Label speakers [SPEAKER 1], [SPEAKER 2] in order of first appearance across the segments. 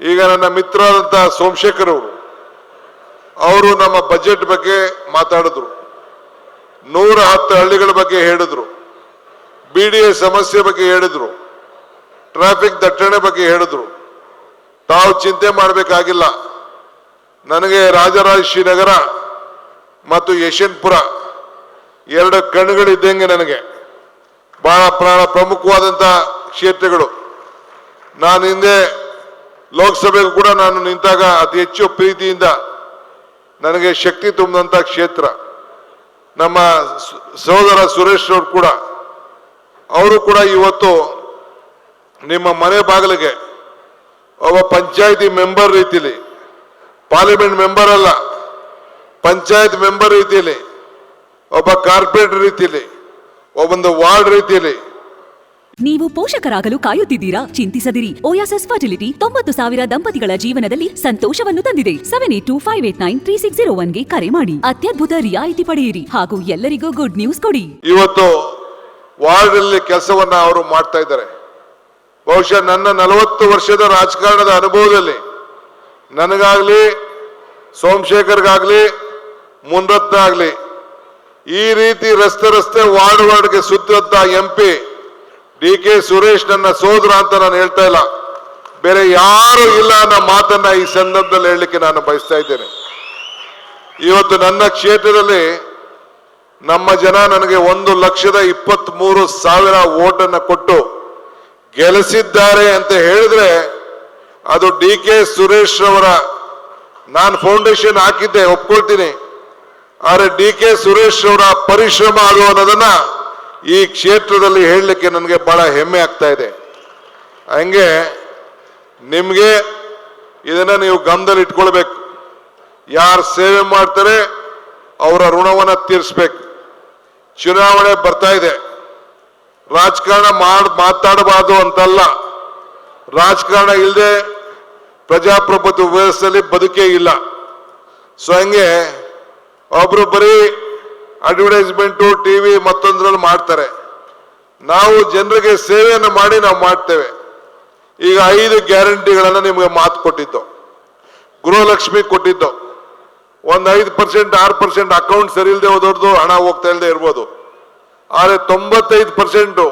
[SPEAKER 1] ಈಗ ನನ್ನ ಮಿತ್ರರಾದಂಥ ಸೋಮಶೇಖರ್ ಅವರು ಅವರು ನಮ್ಮ ಬಜೆಟ್ ಬಗ್ಗೆ ಮಾತಾಡಿದ್ರು. ನೂರ ಹತ್ತು ಹಳ್ಳಿಗಳ ಬಗ್ಗೆ ಹೇಳಿದ್ರು. ಬಿ ಡಿ ಎ ಸಮಸ್ಯೆ ಬಗ್ಗೆ ಹೇಳಿದ್ರು. ಟ್ರಾಫಿಕ್ ದಟ್ಟಣೆ ಬಗ್ಗೆ ಹೇಳಿದ್ರು. ತಾವು ಚಿಂತೆ ಮಾಡಬೇಕಾಗಿಲ್ಲ. ನನಗೆ ರಾಜರಾಜೇಶ್ವರಿ ನಗರ ಮತ್ತು ಯಶವಂತಪುರ ಎರಡು ಕಣ್ಣುಗಳಿದ್ದಂಗೆ ನನಗೆ ಬಹಳ ಪ್ರಾಣ ಪ್ರಮುಖವಾದಂಥ ಕ್ಷೇತ್ರಗಳು. ನಾನು ಹಿಂದೆ ಲೋಕಸಭೆಗೂ ಕೂಡ ನಾನು ನಿಂತಾಗ ಅತಿ ಹೆಚ್ಚು ಪ್ರೀತಿಯಿಂದ ನನಗೆ ಶಕ್ತಿ ತುಂಬಿದಂತ ಕ್ಷೇತ್ರ. ನಮ್ಮ ಸಹೋದರ ಸುರೇಶ್ ಅವರು ಕೂಡ ಅವರು ಕೂಡ ಇವತ್ತು ನಿಮ್ಮ ಮನೆ ಬಾಗಿಲಿಗೆ, ಒಬ್ಬ ಪಂಚಾಯತಿ ಮೆಂಬರ್ ರೀತಿಲಿ, ಪಾರ್ಲಿಮೆಂಟ್ ಮೆಂಬರ್ ಅಲ್ಲ, ಪಂಚಾಯತ್ ಮೆಂಬರ್ ರೀತಿಯಲ್ಲಿ ಒಬ್ಬ ಕಾರ್ಪೊರೇಟ್ ರೀತಿಯಲ್ಲಿ ಒಬ್ಬೊಂದು ವಾರ್ಡ್ ರೀತಿಯಲ್ಲಿ
[SPEAKER 2] ನೀವು ಪೋಷಕರಾಗಲು ಕಾಯುತ್ತಿದ್ದೀರಾ? ಚಿಂತಿಸದಿರಿ. ಓಯಾಸಸ್ ಫರ್ಟಿಲಿಟಿ ತೊಂಬತ್ತು ಸಾವಿರ ದಂಪತಿಗಳ ಜೀವನದಲ್ಲಿ ಸಂತೋಷವನ್ನು ತಂದಿದೆ. Seven eight two five eight nine three six zero ಒನ್ಗೆ ಕರೆ ಮಾಡಿ. ಅತ್ಯದ್ಭುತ ರಿಯಾಯಿತಿ ಪಡೆಯಿರಿ. ಹಾಗೂ ಎಲ್ಲರಿಗೂ ಗುಡ್ ನ್ಯೂಸ್ ಕೊಡಿ.
[SPEAKER 1] ಇವತ್ತು ವಾರ್ಡ್ ಅಲ್ಲಿ ಕೆಲಸವನ್ನ ಅವರು ಮಾಡ್ತಾ ಇದ್ದಾರೆ. ಬಹುಶಃ ನನ್ನ ನಲವತ್ತು ವರ್ಷದ ರಾಜಕಾರಣದ ಅನುಭವದಲ್ಲಿ ನನಗಾಗ್ಲಿ, ಸೋಮಶೇಖರ್ಗಾಗ್ಲಿ ಮುನ್ರತ್ನ ಆಗ್ಲಿ ಈ ರೀತಿ ರಸ್ತೆ ರಸ್ತೆ ವಾರ್ಡ್ ವಾರ್ಡ್ಗೆ ಸುತ್ತಂತ M P D K Suresh ನನ್ನ ಸೋದರ ಅಂತ ನಾನು ಹೇಳ್ತಾ ಇಲ್ಲ. ಬೇರೆ ಯಾರು ಇಲ್ಲ ಅನ್ನೋ ಮಾತನ್ನ ಈ ಸಂದರ್ಭದಲ್ಲಿ ಹೇಳಲಿಕ್ಕೆ ನಾನು ಬಯಸ್ತಾ ಇದ್ದೇನೆ. ಇವತ್ತು ನನ್ನ ಕ್ಷೇತ್ರದಲ್ಲಿ ನಮ್ಮ ಜನ ನನಗೆ ಒಂದು ಲಕ್ಷದ ಇಪ್ಪತ್ತ್ ಮೂರು ಸಾವಿರ ಓಟನ್ನ ಕೊಟ್ಟು ಗೆಲ್ಲಿಸಿದ್ದಾರೆ ಅಂತ ಹೇಳಿದ್ರೆ ಅದು ಡಿ ಕೆ ಸುರೇಶ್ ಅವರ ನಾನು ಫೌಂಡೇಶನ್ ಹಾಕಿದ್ದೆ, ಒಪ್ಕೊಳ್ತೀನಿ. ಆದರೆ ಡಿ ಕೆ ಸುರೇಶ್ ಅವರ ಪರಿಶ್ರಮ ಅದು ಅನ್ನೋದನ್ನ ಈ ಕ್ಷೇತ್ರದಲ್ಲಿ ಹೇಳಲಿಕ್ಕೆ ನನಗೆ ಬಹಳ ಹೆಮ್ಮೆ ಆಗ್ತಾ ಇದೆ. ಹಂಗೆ ನಿಮಗೆ ಇದನ್ನ ನೀವು ಗಮನದಲ್ಲಿ ಇಟ್ಕೊಳ್ಬೇಕು. ಯಾರು ಸೇವೆ ಮಾಡ್ತಾರೆ ಅವರ ಋಣವನ್ನು ತೀರಿಸ್ಬೇಕು. ಚುನಾವಣೆ ಬರ್ತಾ ಇದೆ. ರಾಜಕಾರಣ ಮಾಡ್, ಮಾತಾಡಬಾರ್ದು ಅಂತಲ್ಲ. ರಾಜಕಾರಣ ಇಲ್ಲದೆ ಪ್ರಜಾಪ್ರಭುತ್ವ ವ್ಯವಸ್ಥೆಯಲ್ಲಿ ಬದುಕೇ ಇಲ್ಲ. ಸೊ ಹಂಗೆ ಒಬ್ರು ಬರೀ ಅಡ್ವರ್ಟೈಸ್ಮೆಂಟು ಟಿ ವಿ ಮತ್ತೊಂದರಲ್ಲಿ ಮಾಡ್ತಾರೆ. ನಾವು ಜನರಿಗೆ ಸೇವೆಯನ್ನು ಮಾಡಿ ನಾವು ಮಾಡ್ತೇವೆ. ಈಗ ಐದು ಗ್ಯಾರಂಟಿಗಳನ್ನು ನಿಮಗೆ ಮಾತು ಕೊಟ್ಟಿದ್ದು. ಗೃಹಲಕ್ಷ್ಮಿ ಕೊಟ್ಟಿದ್ದು. ಒಂದು ಐದು ಪರ್ಸೆಂಟ್, ಆರು ಪರ್ಸೆಂಟ್ ಅಕೌಂಟ್ ಸರಿ ಇಲ್ಲದೆ ಹೋದವ್ರದ್ದು ಹಣ ಹೋಗ್ತಾ ಇಲ್ಲದೆ ಇರ್ಬೋದು. ಆದರೆ ತೊಂಬತ್ತೈದು ಪರ್ಸೆಂಟು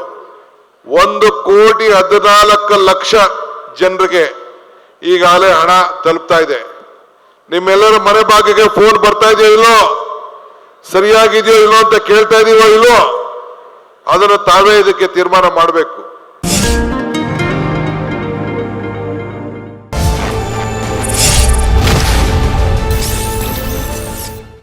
[SPEAKER 1] ಒಂದು ಕೋಟಿ ಹದಿನಾಲ್ಕು ಲಕ್ಷ ಜನರಿಗೆ ಈಗಾಗಲೇ ಹಣ ತಲುಪ್ತಾ ಇದೆ. ನಿಮ್ಮೆಲ್ಲರ ಮನೆ ಭಾಗಕ್ಕೆ ಫೋನ್ ಬರ್ತಾ ಇದೆಯೋ ಇಲ್ಲೋ? ಸರಿಯಾಗಿದೆಯೋ ಇಲ್ಲೋ ಅಂತ ಕೇಳ್ತಾ ಇದೀವೋ ಇಲ್ಲೋ ಅದನ್ನು ತಾವೇ ಇದಕ್ಕೆ ತೀರ್ಮಾನ ಮಾಡಬೇಕು.